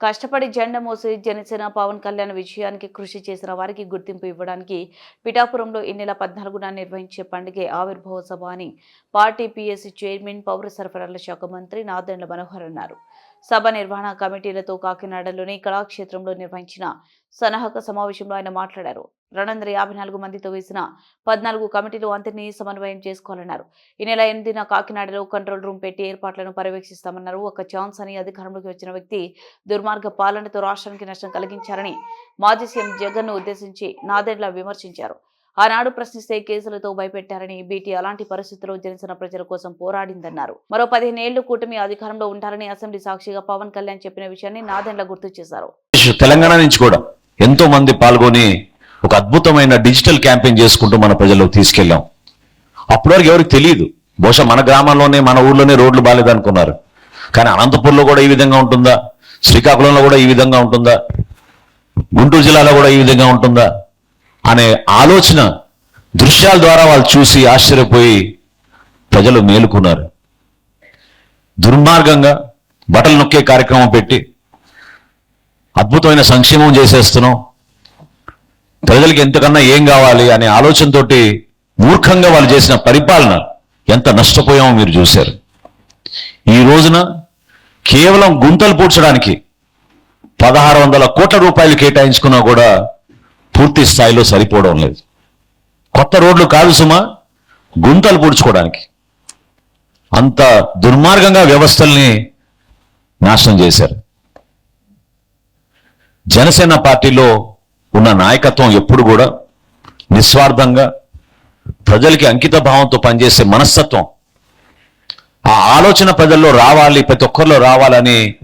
కష్టపడి జెండా మోసి జనసేన పవన్ కళ్యాణ్ విజయానికి కృషి చేసిన వారికి గుర్తింపు ఇవ్వడానికి పిఠాపురంలో ఈ నెల పద్నాలుగున నిర్వహించే పండుగే ఆవిర్భావ సభ అని పార్టీ పీఎస్సీ చైర్మన్ పౌర సరఫరాల శాఖ మంత్రి నాదెండ్ల మనోహర్ అన్నారు. సభ నిర్వహణ కమిటీలతో కాకినాడలోని కళాక్షేత్రంలో నిర్వహించిన సన్నాహక సమావేశంలో ఆయన మాట్లాడారు. రెండు వందల యాభై నాలుగు మందితో వేసిన పద్నాలుగు కమిటీలు అందరినీ సమన్వయం చేసుకోవాలన్నారు. ఈ నెల ఎనిమిదిన కాకినాడలో కంట్రోల్ రూమ్ పెట్టి ఏర్పాట్లను పర్యవేక్షిస్తామన్నారు. ఒక ఛాన్స్ అని అధికారంలోకి వచ్చిన వ్యక్తి దుర్మార్గ పాలనతో రాష్ట్రానికి నష్టం కలిగించారని మాజీ సీఎం జగన్ను ఉద్దేశించి నాదెండ్ల విమర్శించారు. ఆనాడు ప్రశ్నిస్తే కేసులతో భయపెట్టారని బీటీ అలాంటి పరిస్థితుల్లో జనసేన ప్రజల కోసం పోరాడిందన్నారు. మరో పదిహేను ఏళ్ళు కూటమి అధికారంలో ఉంటారని అసెంబ్లీ సాక్షిగా పవన్ కళ్యాణ్ చెప్పిన విషయాన్ని నాదెండ్ల గుర్తు చేశారు. తెలంగాణ నుంచి కూడా ఎంతో మంది పాల్గొని ఒక అద్భుతమైన డిజిటల్ క్యాంపెయిన్ చేసుకుంటూ మన ప్రజల్లోకి తీసుకెళ్ళాం. అప్పటి వరకు ఎవరికి తెలియదు. బహుశా మన గ్రామంలోనే మన ఊర్లోనే రోడ్లు బాగాలేదనుకున్నారు కానీ అనంతపూర్లో కూడా ఈ విధంగా ఉంటుందా? శ్రీకాకుళంలో కూడా ఈ విధంగా ఉంటుందా? గుంటూరు జిల్లాలో కూడా ఈ విధంగా ఉంటుందా? అనే ఆలోచన దృశ్యాల ద్వారా వాళ్ళు చూసి ఆశ్చర్యపోయి ప్రజలు మేలుకున్నారు. దుర్మార్గంగా బట్టలు నొక్కే కార్యక్రమం పెట్టి అద్భుతమైన సంక్షేమం చేసేస్తున్నాం. ప్రజలకి ఎంతకన్నా ఏం కావాలి అనే ఆలోచనతోటి మూర్ఖంగా వాళ్ళు చేసిన పరిపాలన ఎంత నష్టపోయామో మీరు చూశారు. ఈ రోజున కేవలం గుంతలు పూడ్చడానికి పదహారు వందల కోట్ల రూపాయలు కేటాయించుకున్నా కూడా పూర్తి స్థాయిలో సరిపోవడం లేదు. కొత్త రోడ్లు కాదు సుమా గుంతలు పూడ్చుకోవడానికి. అంత దుర్మార్గంగా వ్యవస్థల్ని నాశనం చేశారు. జనసేన పార్టీలో ఉన్న నాయకత్వం ఎప్పుడు కూడా నిస్వార్థంగా ప్రజలకి అంకిత భావంతో పనిచేసే మనస్తత్వం. ఆ ఆలోచన ప్రజల్లో రావాలి ప్రతి ఒక్కరిలో రావాలని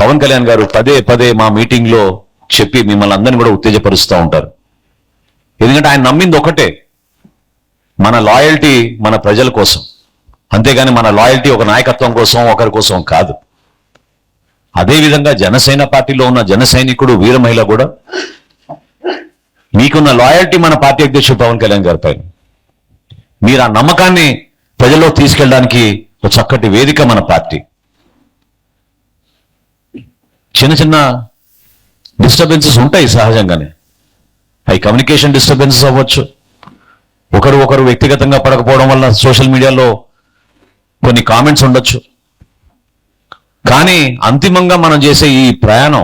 పవన్ కళ్యాణ్ గారు పదే పదే మా మీటింగ్లో చెప్పి మిమ్మల్ని అందరినీ కూడా ఉత్తేజపరుస్తూ ఉంటారు. ఎందుకంటే ఆయన నమ్మింది ఒకటే మన లాయల్టీ మన ప్రజల కోసం. అంతేగాని మన లాయల్టీ ఒక నాయకత్వం కోసం ఒకరి కోసం కాదు. అదేవిధంగా జనసేన పార్టీలో ఉన్న జన సైనికుడు వీర మహిళ కూడా మీకున్న లాయల్టీ మన పార్టీ అధ్యక్షుడు పవన్ కళ్యాణ్ గారిపై మీరు ఆ నమ్మకాన్ని ప్రజల్లో తీసుకెళ్ళడానికి ఒక చక్కటి వేదిక మన పార్టీ. చిన్న చిన్న డిస్టర్బెన్సెస్ ఉంటాయి సహజంగానే. అవి కమ్యూనికేషన్ డిస్టర్బెన్సెస్ అవ్వచ్చు. ఒకరు ఒకరు వ్యక్తిగతంగా పడకపోవడం వల్ల సోషల్ మీడియాలో కొన్ని కామెంట్స్ ఉండొచ్చు. కానీ అంతిమంగా మనం చేసే ఈ ప్రయాణం